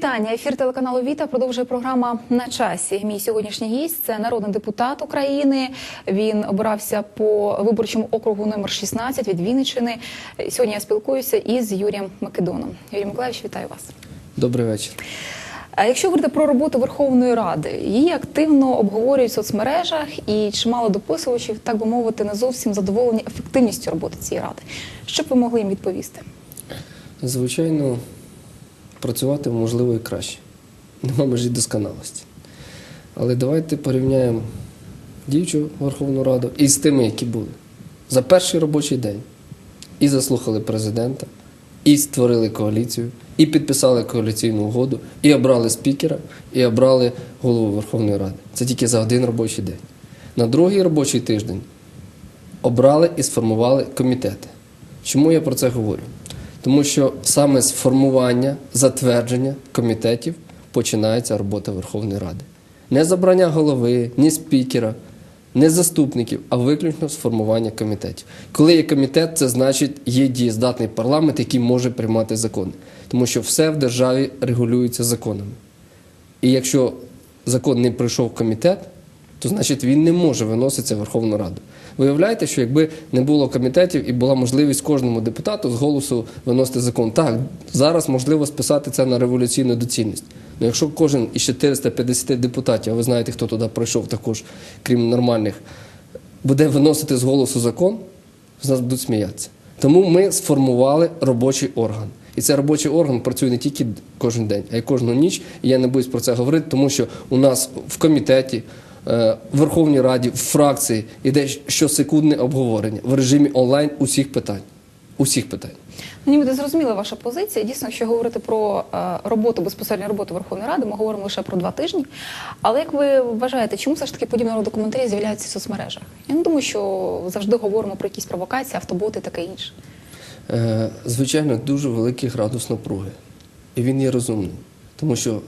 Вітання. Ефір телеканалу Віта продовжує програма на часі. Мій сьогоднішній гість це народний депутат України. Він обирався по виборчому округу номер 16 від Вінниччини. Сьогодні я спілкуюся із Юрієм Македоном. Юрій Миколаївич, вітаю вас. Добрий вечір. А Якщо говорити про роботу Верховної Ради, її активно обговорюють в соцмережах і чимало дописувачів, так би мовити, не зовсім задоволені ефективністю роботи цієї ради. Що б ви могли їм відповісти? Звичайно, працювати можливо і краще. Нема межі досконалості. Але давайте порівняємо діючу Верховну Раду із тими, які були. За перший робочий день і заслухали президента, і створили коаліцію, і підписали коаліційну угоду, і обрали спікера, і обрали голову Верховної Ради. Це тільки за один робочий день. На другий робочий тиждень обрали і сформували комітети. Чому я про це говорю? Тому що саме з формування, затвердження комітетів починається робота Верховної Ради. Не забрання голови, ні спікера, не заступників, а виключно з формування комітетів. Коли є комітет, це значить є дієздатний парламент, який може приймати закони. Тому що все в державі регулюється законами. І якщо закон не пройшов комітет, то значить він не може виноситися в Верховну Раду. Виявляєте, що якби не було комітетів і була можливість кожному депутату з голосу виносити закон. Так, зараз можливо списати це на революційну доцільність. Ну якщо кожен із 450 депутатів, а ви знаєте, хто туди пройшов також, крім нормальних, буде виносити з голосу закон, з нас будуть сміятися. Тому ми сформували робочий орган. І цей робочий орган працює не тільки кожен день, а й кожну ніч. І я не боюсь про це говорити, тому що у нас в комітеті, в Верховній Раді, в фракції йде щосекундне обговорення в режимі онлайн усіх питань. Усіх питань. Мені буде зрозуміла ваша позиція. Дійсно, якщо говорити про е, роботу, безпосередньо роботу Верховної Ради, ми говоримо лише про два тижні. Але як ви вважаєте, чому все ж таки подібного роду коментарі з'являються в соцмережах? Я не думаю, що завжди говоримо про якісь провокації, автоботи таке інше. Е, Звичайно, дуже великий градус напруги. І він є розумним, тому що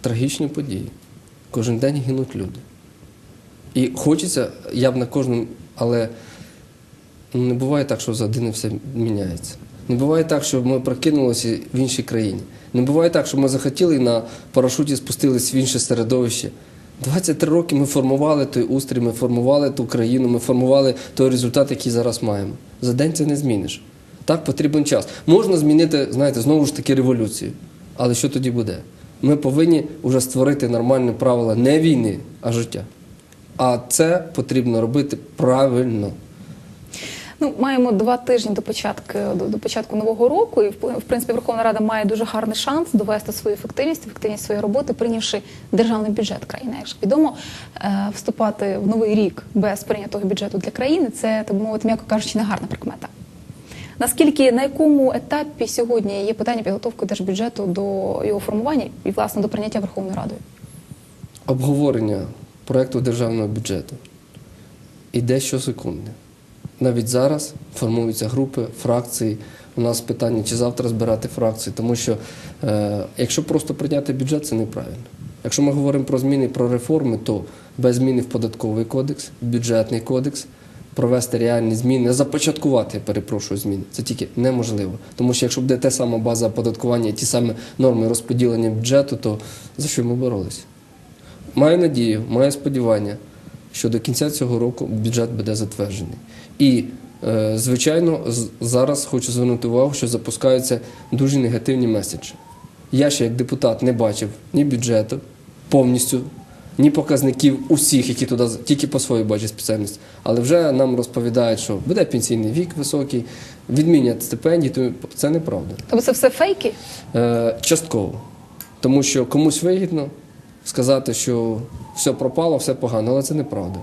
трагічні події. Кожен день гинуть люди. І хочеться, я б на кожному, але ну, не буває так, що за один все міняється. Не буває так, що ми прокинулися в іншій країні. Не буває так, що ми захотіли і на парашуті спустились в інше середовище. 23 роки ми формували той устрій, ми формували ту країну, ми формували той результат, який зараз маємо. За день це не зміниш. Так потрібен час. Можна змінити, знаєте, знову ж таки революцію. Але що тоді буде? Ми повинні вже створити нормальні правила не війни, а життя. А це потрібно робити правильно. Ну, маємо два тижні до початку до, до початку нового року, і в, принципі Верховна Рада має дуже гарний шанс довести свою ефективність, ефективність своєї роботи, прийнявши державний бюджет країни. Як відомо, е, вступати в новий рік без прийнятого бюджету для країни це так би мовити, м'яко кажучи, не гарна прикмета. Наскільки на якому етапі сьогодні є питання підготовки держбюджету до його формування і власне до прийняття Верховною Радою? Обговорення проєкту державного бюджету іде щосекунди. Навіть зараз формуються групи, фракції. У нас питання, чи завтра збирати фракції, тому що е, якщо просто прийняти бюджет, це неправильно. Якщо ми говоримо про зміни, про реформи, то без зміни в податковий кодекс, в бюджетний кодекс, провести реальні зміни, започаткувати, я перепрошую, зміни. Це тільки неможливо. Тому що якщо буде те сама база оподаткування, ті самі норми розподілення бюджету, то за що ми боролися? Маю надію, маю сподівання, що до кінця цього року бюджет буде затверджений. І, е, звичайно, зараз хочу звернути увагу, що запускаються дуже негативні меседжі. Я ще як депутат не бачив ні бюджету повністю, ні показників усіх, які туди тільки по своїй бачу спеціальності. Але вже нам розповідають, що буде пенсійний вік високий, відмінять стипендії, то це неправда. Тобто це все фейки? Е, частково. Тому що комусь вигідно сказати, що все пропало, все погано, але це неправда.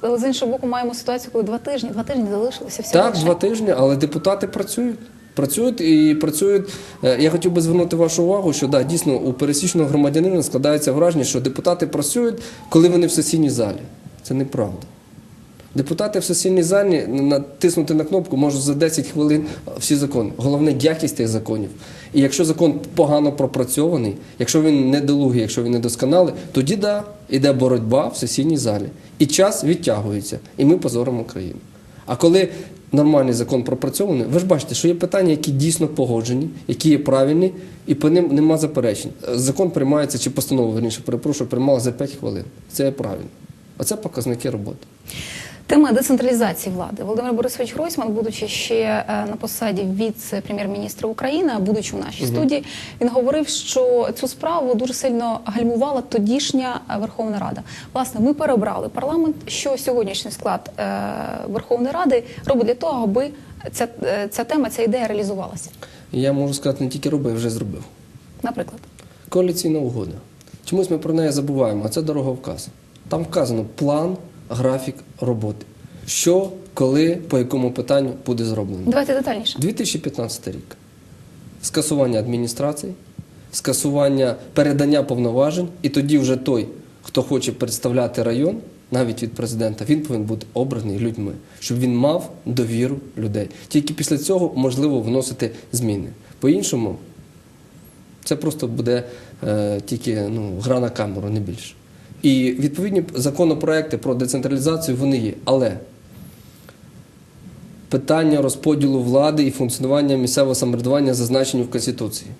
Але з, іншого боку, маємо ситуацію, коли два тижні, два тижні залишилося всього. Так, лише. два тижні, але депутати працюють. Працюють і працюють. Е, Я хотів би звернути вашу увагу, що да, дійсно у пересічного громадянина складається враження, що депутати працюють, коли вони в сесійній залі. Це неправда. Депутати в сесійній залі натиснути на кнопку можуть за 10 хвилин всі закони. Головне якість тих законів. І якщо закон погано пропрацьований, якщо він недолугий, якщо він недосконалий, тоді да, іде боротьба в сесійній залі. І час відтягується, і ми позоримо країну. А коли нормальний закон пропрацьований, ви ж бачите, що є питання, які дійсно погоджені, які є правильні, і по ним нема заперечень. Закон приймається, чи постанова, верніше, перепрошую, приймала за 5 хвилин. Це є правильно. Оце показники роботи. Тема децентралізації влади. Володимир Борисович Гройсман, будучи ще е, на посаді віце-прем'єр-міністра України, будучи у нашій студії, він говорив, що цю справу дуже сильно гальмувала тодішня Верховна Рада. Власне, ми перебрали парламент. Що сьогоднішній склад е, Верховної Ради робить для того, аби ця, е, ця тема, ця ідея реалізувалася? Я можу сказати, не тільки робив, вже зробив. Наприклад, Коаліційна угода. Чомусь ми про неї забуваємо, а це дороговказ. Там вказано план, графік роботи. Що, коли, по якому питанню буде зроблено. давайте детальніше. 2015 рік. Скасування адміністрації, скасування передання повноважень, і тоді вже той, хто хоче представляти район, навіть від президента, він повинен бути обраний людьми, щоб він мав довіру людей. Тільки після цього можливо вносити зміни. По-іншому, це просто буде е, тільки ну, гра на камеру, не більше. І відповідні законопроекти про децентралізацію вони є. Але питання розподілу влади і функціонування місцевого самоврядування зазначені в Конституції.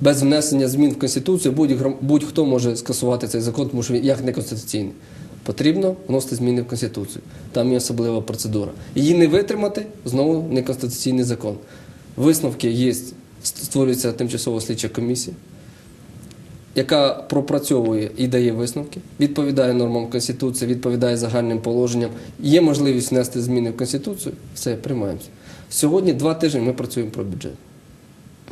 Без внесення змін в Конституцію будь-хто може скасувати цей закон, тому що він як неконституційний. Потрібно вносити зміни в Конституцію. Там є особлива процедура. Її не витримати знову неконституційний закон. Висновки є, створюється тимчасова слідча комісія, яка пропрацьовує і дає висновки, відповідає нормам Конституції, відповідає загальним положенням. Є можливість внести зміни в Конституцію, все, приймаємося. Сьогодні два тижні ми працюємо про бюджет.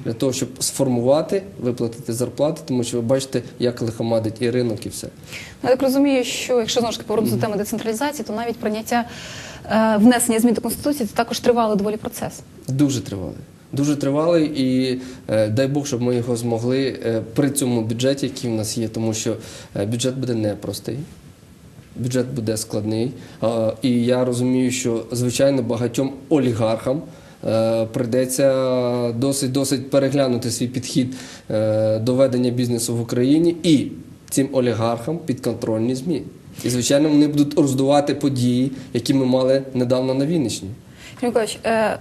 Для того, щоб сформувати, виплатити зарплати, тому що ви бачите, як лихомадить і ринок, і все. Я так розумію, що якщо знову ж таки повернутися до теми децентралізації, то навіть прийняття е, внесення змін до конституції це також тривалий доволі процес. Дуже тривалий. Дуже тривалий, і е, дай Бог, щоб ми його змогли е, при цьому бюджеті, який в нас є, тому що е, бюджет буде непростий. Бюджет буде складний. І я розумію, що звичайно багатьом олігархам прийдеться досить досить переглянути свій підхід до ведення бізнесу в Україні і цим олігархам підконтрольні ЗМІ. І звичайно, вони будуть роздувати події, які ми мали недавно на Вінниччині. Миколаївич, е,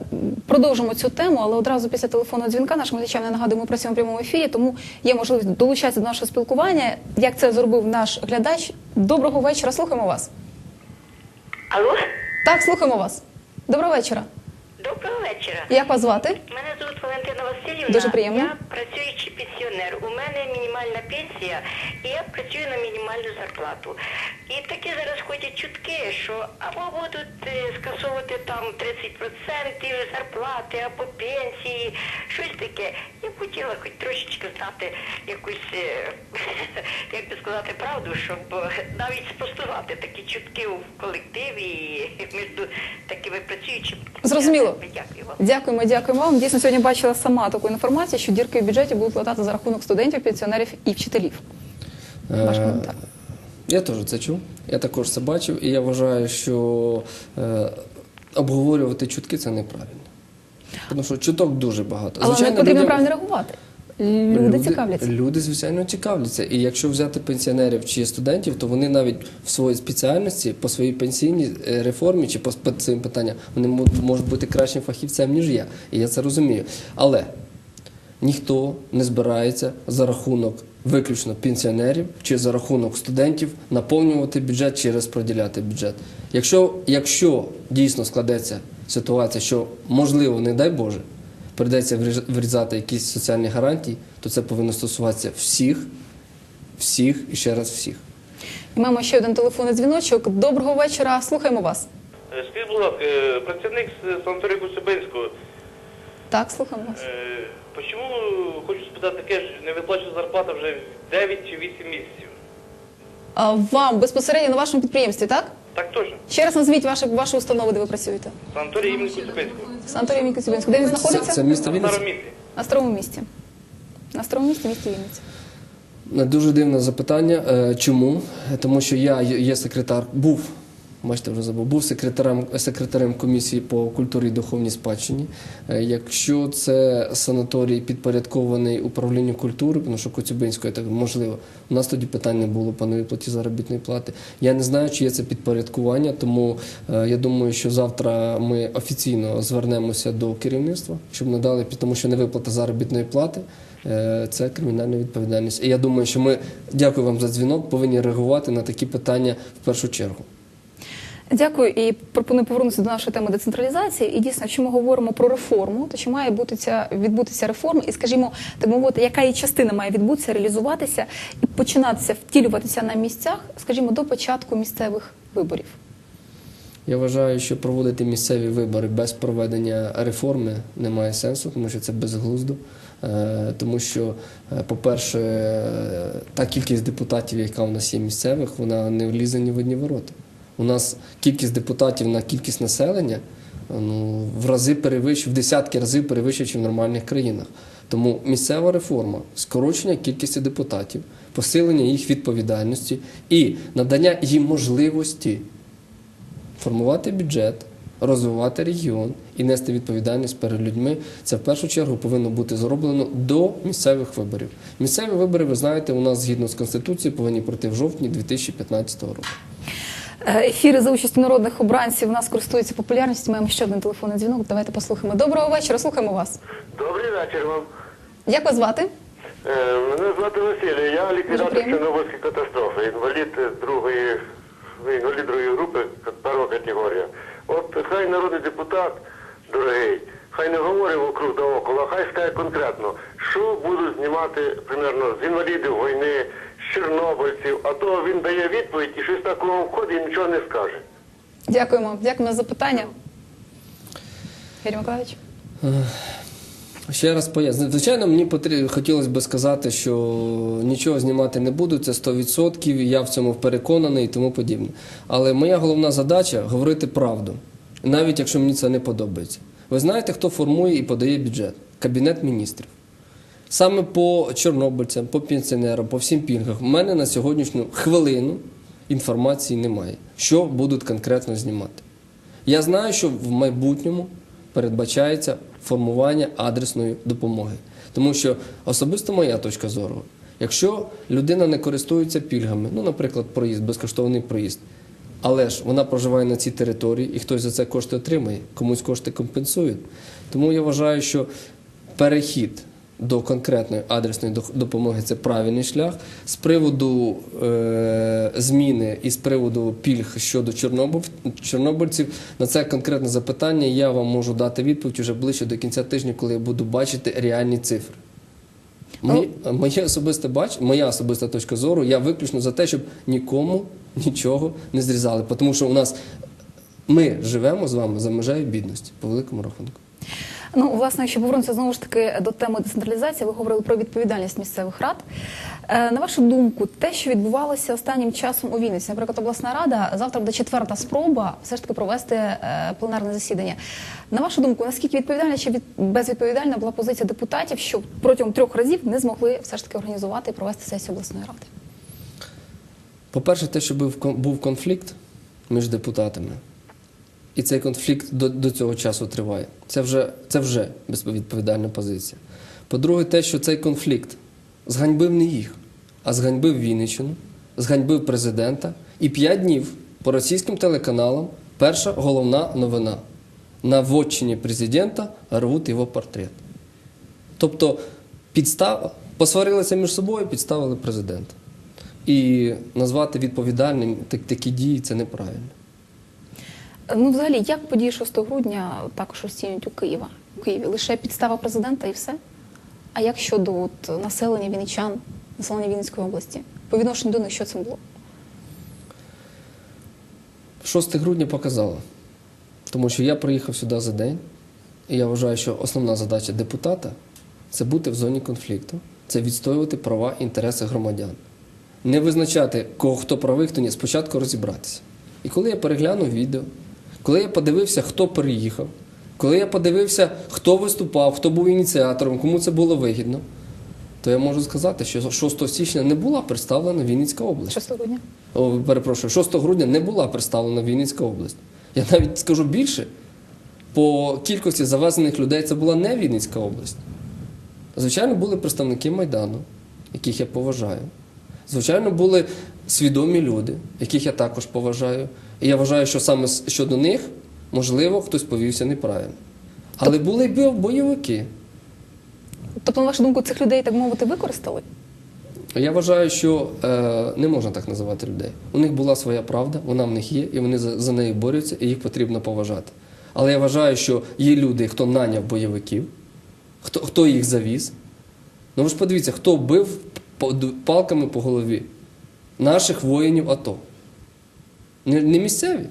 продовжимо цю тему, але одразу після телефонного дзвінка нашим глядачам не нагадуємо працюємо в прямому ефірі, тому є можливість долучатися до нашого спілкування. Як це зробив наш глядач? Доброго вечора, слухаємо вас. Алло, Так, слухаємо вас. Доброго вечора. Доброго вечора. Як вас звати? Мене звуть Валентина Васильівна. Дуже приємно. Я працюючий пенсіонер. У мене мінімальна пенсія, і я працюю на мінімальну зарплату. І такі зараз ходять чутки, що або будуть е, скасовувати там 30% зарплати, або пенсії, щось таке. Я б хотіла хоч трошечки знати якусь, е, як би сказати, правду, щоб е, навіть спостерігати такі чутки в колективі і між такими працюючими. Зрозуміло. Дякую вам. Дякуємо, дякуємо вам. Дійсно, сьогодні бачила сама таку інформацію, що дірки в бюджеті будуть латати за рахунок студентів, пенсіонерів і вчителів. Ваш Е, коментар. Я теж це чув, я також це бачив, і я вважаю, що е, обговорювати чутки це неправильно. Тому що чуток дуже багато. Але не потрібно правильно реагувати. Люди, цікавляться. Люди, звичайно, цікавляться. І якщо взяти пенсіонерів чи студентів, то вони навіть в своїй спеціальності, по своїй пенсійній е, реформі чи по цим питанням, вони можуть бути кращим фахівцем, ніж я. І я це розумію. Але ніхто не збирається за рахунок виключно пенсіонерів чи за рахунок студентів наповнювати бюджет чи розподіляти бюджет. Якщо, якщо дійсно складеться ситуація, що можливо, не дай Боже, прийдеться врізати якісь соціальні гарантії, то це повинно стосуватися всіх, всіх і ще раз всіх. І Маємо ще один телефонний дзвіночок. Доброго вечора. Слухаємо вас. Е, Скажіть, будь ласка, е, працівник з санаторію Куцебинського, Так, слухаємо вас. е, почому, хочу спитати таке, ж не виплачує зарплата вже 9 чи 8 місяців? А вам безпосередньо на вашому підприємстві, так? Так точно. Ще раз назвіть вашу, вашу установу, де ви працюєте. Санаторій імені Коцюбинського. Санаторій імені Коцюбинського. Де він знаходиться? це місто На Вінниця. старому місці. На старому місті. На старому місті, місті Вінниця. Дуже дивне запитання. Е, Чому? Тому що я є є секретар, був Бачите, вже забув. Був секретарем, секретарем комісії по культурі і духовній спадщині. Е, Якщо це санаторій підпорядкований управлінню культури, тому що Коцюбинської, так можливо, у нас тоді питань не було по невиплаті заробітної плати. Я не знаю, чи є це підпорядкування, тому е, я думаю, що завтра ми офіційно звернемося до керівництва, щоб надали, тому що невиплата заробітної плати. е, Це кримінальна відповідальність. І я думаю, що ми дякую вам за дзвінок, повинні реагувати на такі питання в першу чергу. Дякую і пропоную повернутися до нашої теми децентралізації. І дійсно, якщо ми говоримо про реформу, то чи має бути ця відбутися реформа, і скажімо, так мовити, яка її частина має відбутися, реалізуватися і починатися втілюватися на місцях, скажімо, до початку місцевих виборів. Я вважаю, що проводити місцеві вибори без проведення реформи немає сенсу, тому що це безглуздо. Е, Тому що, е, по-перше, е, та кількість депутатів, яка у нас є місцевих, вона не влізе ні в одні ворота. У нас кількість депутатів на кількість населення ну, в рази перевищує, в десятки разів перевищує, ніж в нормальних країнах. Тому місцева реформа, скорочення кількості депутатів, посилення їх відповідальності і надання їм можливості формувати бюджет, розвивати регіон і нести відповідальність перед людьми. Це в першу чергу повинно бути зроблено до місцевих виборів. Місцеві вибори, ви знаєте, у нас згідно з конституцією повинні пройти в жовтні 2015 року. Е, Ефіри за участю народних обранців у нас користуються популярністю. Маємо ще один телефонний дзвінок. Давайте послухаємо. Доброго вечора, слухаємо вас. Добрий вечір вам. Як вас звати? Е, Мене звати Василій, я ліквідатор. Чорнобильської катастрофи, інвалід другої, інвалід другої групи, перша категорія. От хай народний депутат, дорогий, хай не говорить вокруг да около, хай скаже конкретно, що будуть знімати примерно з інвалідів війни, з чорнобильців, а то він дає відповідь і щось такого входить і нічого не скаже. Дякуємо. Дякуємо за запитання. Юрій Миколаївич. Ще раз поясню. Звичайно, мені потрібно хотілося б сказати, що нічого знімати не буду, це 100%, я в цьому переконаний і тому подібне. Але моя головна задача говорити правду, навіть якщо мені це не подобається. Ви знаєте, хто формує і подає бюджет? Кабінет міністрів. Саме по чорнобильцям, по пенсіонерам, по всім пільгах. У мене на сьогоднішню хвилину інформації немає, що будуть конкретно знімати. Я знаю, що в майбутньому передбачається формування адресної допомоги. Тому що особисто моя точка зору, якщо людина не користується пільгами, ну, наприклад, проїзд, безкоштовний проїзд, але ж вона проживає на цій території і хтось за це кошти отримає, комусь кошти компенсують. Тому я вважаю, що перехід до конкретної адресної допомоги це правильний шлях. З приводу е, зміни і з приводу пільг щодо чорнобильців на це конкретне запитання я вам можу дати відповідь уже ближче до кінця тижня, коли я буду бачити реальні цифри. Мої, моє особисте бач, моя особиста точка зору, я виключно за те, щоб нікому нічого не зрізали. Тому що у нас ми живемо з вами за межею бідності по великому рахунку. Ну, власне, якщо повернутися знову ж таки до теми децентралізації, ви говорили про відповідальність місцевих рад. Е, На вашу думку, те, що відбувалося останнім часом у Вінниці, наприклад, обласна рада, завтра буде четверта спроба все ж таки провести е, пленарне засідання. На вашу думку, наскільки відповідальна чи від... безвідповідальна була позиція депутатів, що протягом трьох разів не змогли все ж таки організувати і провести сесію обласної ради? По-перше, те, що був конфлікт між депутатами, і цей конфлікт до, до цього часу триває. Це вже, це вже безвідповідальна позиція. По-друге, те, що цей конфлікт зганьбив не їх, а зганьбив Вінниччину, зганьбив президента. І п'ять днів по російським телеканалам перша головна новина. На вотчині президента рвуть його портрет. Тобто підстава, посварилися між собою, підставили президента. І назвати відповідальним так- такі дії це неправильно. Ну, взагалі, як події 6 грудня також оцінюють у Києва? У Києві лише підстава президента і все? А як щодо от, населення вінничан, населення Вінницької області? По відношенню до них що це було? 6 грудня показало, тому що я приїхав сюди за день, і я вважаю, що основна задача депутата це бути в зоні конфлікту, це відстоювати права і інтереси громадян. Не визначати, кого хто правий, хто ні, спочатку розібратися. І коли я переглянув відео, коли я подивився, хто переїхав, коли я подивився, хто виступав, хто був ініціатором, кому це було вигідно, то я можу сказати, що 6 січня не була представлена Вінницька область. 6 грудня. О, перепрошую, 6 грудня не була представлена Вінницька область. Я навіть скажу більше, по кількості завезених людей це була не Вінницька область. Звичайно, були представники Майдану, яких я поважаю. Звичайно, були свідомі люди, яких я також поважаю. І я вважаю, що саме щодо них, можливо, хтось повівся неправильно. Але були бо- бойовики. Тобто, на вашу думку, цих людей, так мовити, використали? Я вважаю, що е, не можна так називати людей. У них була своя правда, вона в них є, і вони за, за нею борються, і їх потрібно поважати. Але я вважаю, що є люди, хто наняв бойовиків, хто, хто їх завіз. Ну ви ж подивіться, хто бив палками по голові наших воїнів АТО. Не, не місцеві,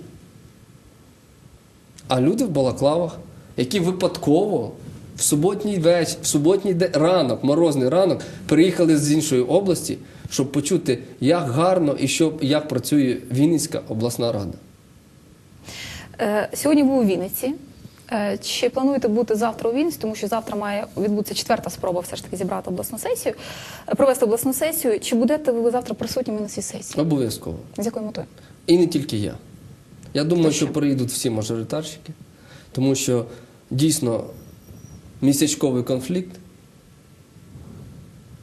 а люди в балаклавах, які випадково в суботній вечір, в суботній де- ранок, морозний ранок, приїхали з іншої області, щоб почути, як гарно і що, як працює Вінницька обласна рада. Е, Сьогодні ви у Вінниці. Е, Чи плануєте бути завтра у Вінниці, тому що завтра має відбутися четверта спроба все ж таки зібрати обласну сесію, е, провести обласну сесію. Чи будете ви завтра присутніми на цій сесії? Обов'язково. З якою метою? І не тільки я. Я думаю, що приїдуть всі мажоритарщики, тому що дійсно місячковий конфлікт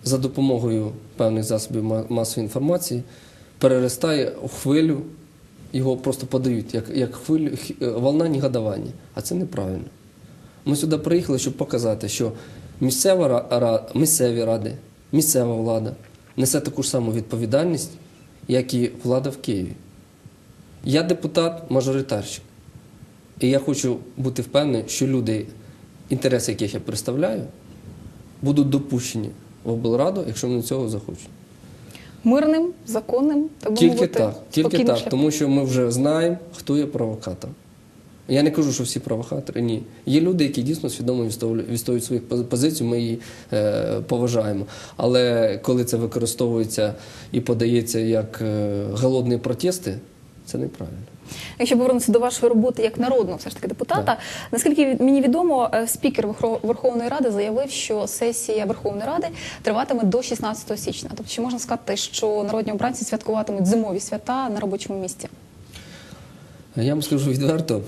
за допомогою певних засобів масової інформації переростає у хвилю, його просто подають як, як хвилю, е, волна негодування. А це неправильно. Ми сюди приїхали, щоб показати, що місцева місцеві ради, місцева влада несе таку ж саму відповідальність, як і влада в Києві. Я депутат-мажоритарщик. І я хочу бути впевнений, що люди, інтереси яких я представляю, будуть допущені в облраду, якщо вони цього захочуть. Мирним, законним, би Тільки так, тільки так, тому що ми вже знаємо, хто є провокатор. Я не кажу, що всі провокатори, ні. Є люди, які дійсно свідомо відстоюють свою позицію, ми її е, поважаємо. Але коли це використовується і подається як е, голодні протести, це неправильно. Якщо повернутися до вашої роботи як народного все ж таки депутата, наскільки мені відомо, е, спікер Верховної Ради заявив, що сесія Верховної Ради триватиме до 16 січня. Тобто, чи можна сказати, що народні обранці святкуватимуть зимові свята на робочому місці? Я вам скажу відверто,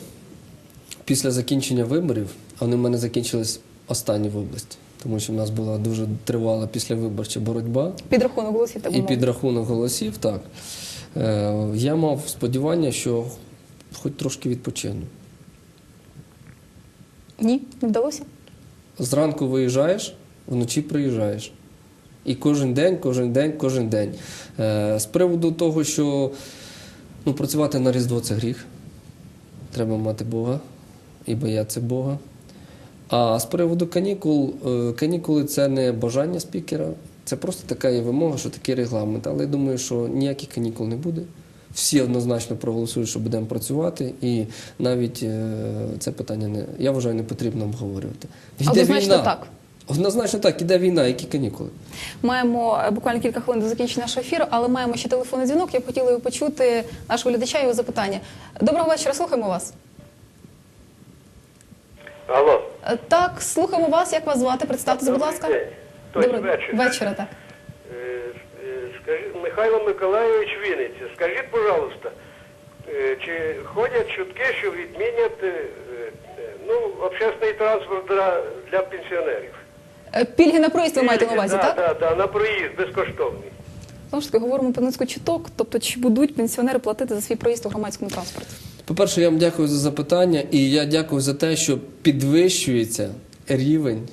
після закінчення виборів, а вони в мене закінчились останні в області, тому що в нас була дуже тривала післявиборча боротьба Підрахунок голосів так і підрахунок голосів, так. Е, Я мав сподівання, що хоч трошки відпочину. Ні, не вдалося. Зранку виїжджаєш, вночі приїжджаєш. І кожен день, кожен день, кожен день. Е, З приводу того, що ну, працювати на Різдво це гріх. Треба мати Бога і боятися Бога. А з приводу канікул, е, канікули це не бажання спікера, це просто така є вимога, що такий регламент. Але я думаю, що ніяких канікул не буде. Всі однозначно проголосують, що будемо працювати, і навіть е, це питання не я вважаю, не потрібно обговорювати. Однозначно так. Однозначно так, іде війна, які канікули. Маємо е, буквально кілька хвилин до закінчення нашого ефіру, але маємо ще телефонний дзвінок. Я б хотіла почути нашого глядача його запитання. Доброго вечора, слухаємо вас. Алло. Е, Так, слухаємо вас. Як вас звати? Представтеся, будь ласка. День. Доброго вечір. вечора, так. Е, е, Скажіть, Михайло Миколайович Вінниця, скажіть, пожалуйста, е, чи ходять чутки, що відмінять ну, общественний транспорт для, для пенсіонерів? Пільги на проїзд ви маєте на увазі, да, так? Так, да, на проїзд безкоштовний. Знову ж таки, говоримо про низку чуток, тобто чи будуть пенсіонери платити за свій проїзд у громадському транспорті? По-перше, я вам дякую за запитання, і я дякую за те, що підвищується рівень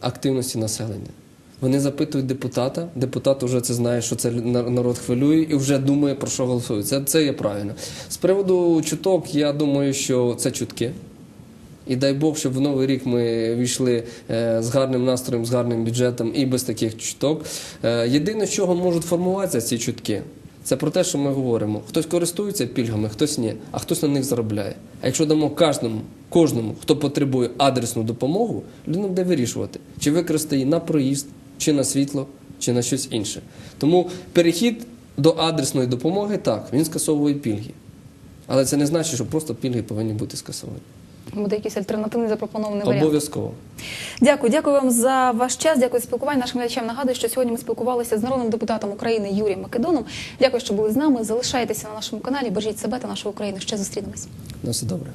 активності населення. Вони запитують депутата, депутат вже це знає, що це народ хвилює і вже думає, про що голосує. Це, це є правильно. З приводу чуток, я думаю, що це чутки. І дай Бог, щоб в новий рік ми війшли е, з гарним настроєм, з гарним бюджетом і без таких чуток. Е, єдине, з чого можуть формуватися ці чутки, це про те, що ми говоримо. Хтось користується пільгами, хтось ні, а хтось на них заробляє. А якщо дамо кожному, кожному, хто потребує адресну допомогу, людина буде вирішувати, чи використати її на проїзд, чи на світло, чи на щось інше. Тому перехід до адресної допомоги так, він скасовує пільги. Але це не значить, що просто пільги повинні бути скасовані. буде якийсь альтернативний запропонований варіант. Обов'язково. Дякую, дякую вам за ваш час. Дякую за спілкування. Нашим глядачам нагадую, що сьогодні ми спілкувалися з народним депутатом України Юрієм Македоном. Дякую, що були з нами. Залишайтеся на нашому каналі. Бережіть себе та нашу Україну. Ще зустрінемось. На все добре.